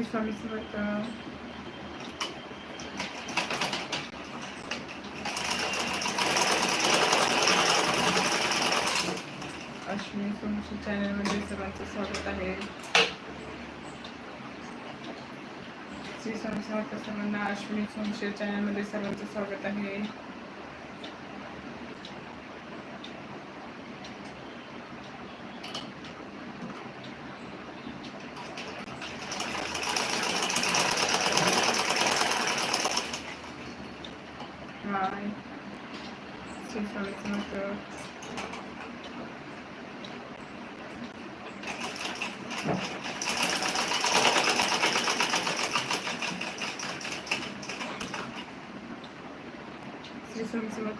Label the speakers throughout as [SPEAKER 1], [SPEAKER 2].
[SPEAKER 1] स्वामी समर्थ अश्विनी सोमशी चॅनलमध्ये सर्वांचं स्वागत आहे श्री स्वामी समर्थ सर्वांना अश्विनी सोमशी चॅनलमध्ये सर्वांचं स्वागत आहे हाय श्री स्वामी समर्थ श्री स्वामी समर्थ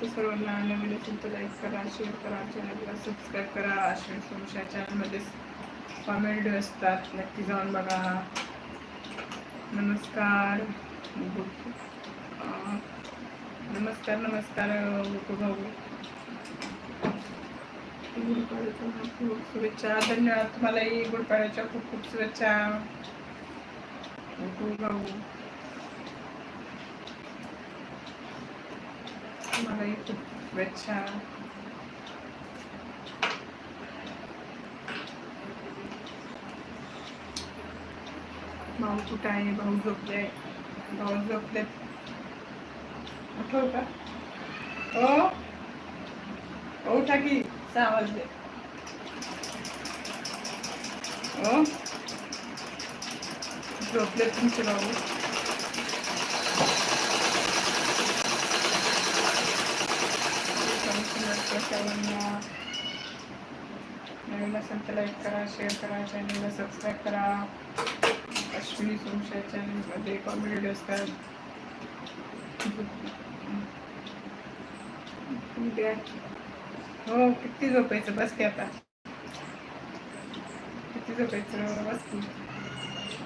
[SPEAKER 1] सर्वांना नवीन असेल तर लाईक करा शेअर करा चॅनलला सबस्क्राईब करा अश्विनी सोमशा चॅनलमध्ये कॉमेडी असतात नक्की जाऊन बघा नमस्कार गुड- नमस्कार नमस्कार गोकू भाऊ खूप शुभेच्छा. धन्यवाद. तुम्हालाही गुढीपाडव्याच्या खूप खूप शुभेच्छा. गोकू भाऊ तुम्हालाही खूप शुभेच्छा. भाऊ कुठं आहे? भाऊ झोपले भाऊ झोपले उठव का हो ओ उठा की सहा वाजले हो झोपले तुमचे भाऊ. सर्वांना नवीन असेल तर लाईक करा शेअर करा चॅनलला सबस्क्राईब करा. अश्विनी सोमशा चॅनलमध्ये कॉमेडी व्हिडिओ असतात उद्या हो किती झोपायचं? बस की आता. किती झोपायचं? बस की.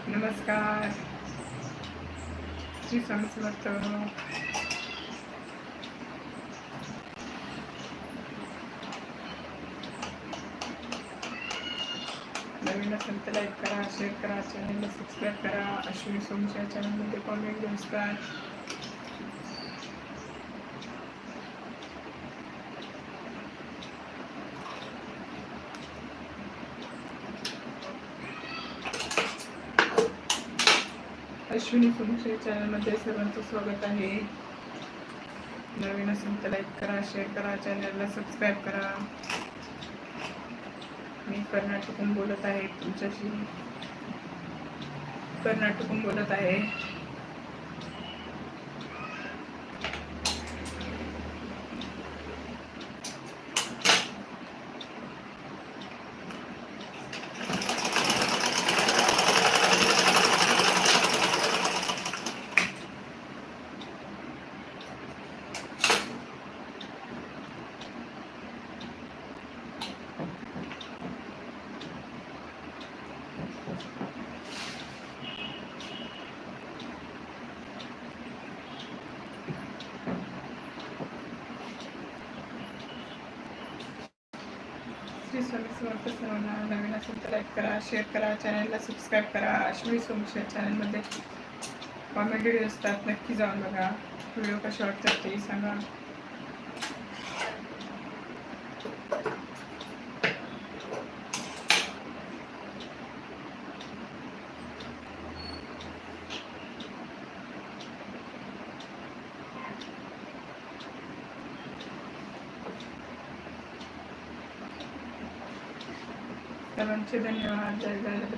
[SPEAKER 1] नमस्कार. श्री स्वामी समर्थ. नवीन असेल तर लाईक करा शेअर करा चॅनलला सबस्क्राईब करा. अश्विनी सोमच्या चॅनलमध्ये कॉमेंट नमस्कार. अश्विनी सोमशा चॅनलमध्ये सर्वांचं स्वागत आहे. नवीन असेल तर लाईक करा शेअर करा चॅनलला सबस्क्राईब करा. मी कर्नाटकून बोलत आहे तुमच्याशी. कर्नाटकून बोलत आहे. श्री स्वामी समर्थ सर्वांना नवीन असेल तर लाईक करा शेअर करा चॅनलला सबस्क्राईब करा. अश्विनी सोमशा चॅनलमध्ये कॉमेडी व्हिडिओ असतात नक्की जाऊन बघा. व्हिडिओ कसे वाटतात ते सांगा. सर्वांचे धन्यवाद जय झाल्याबद्दल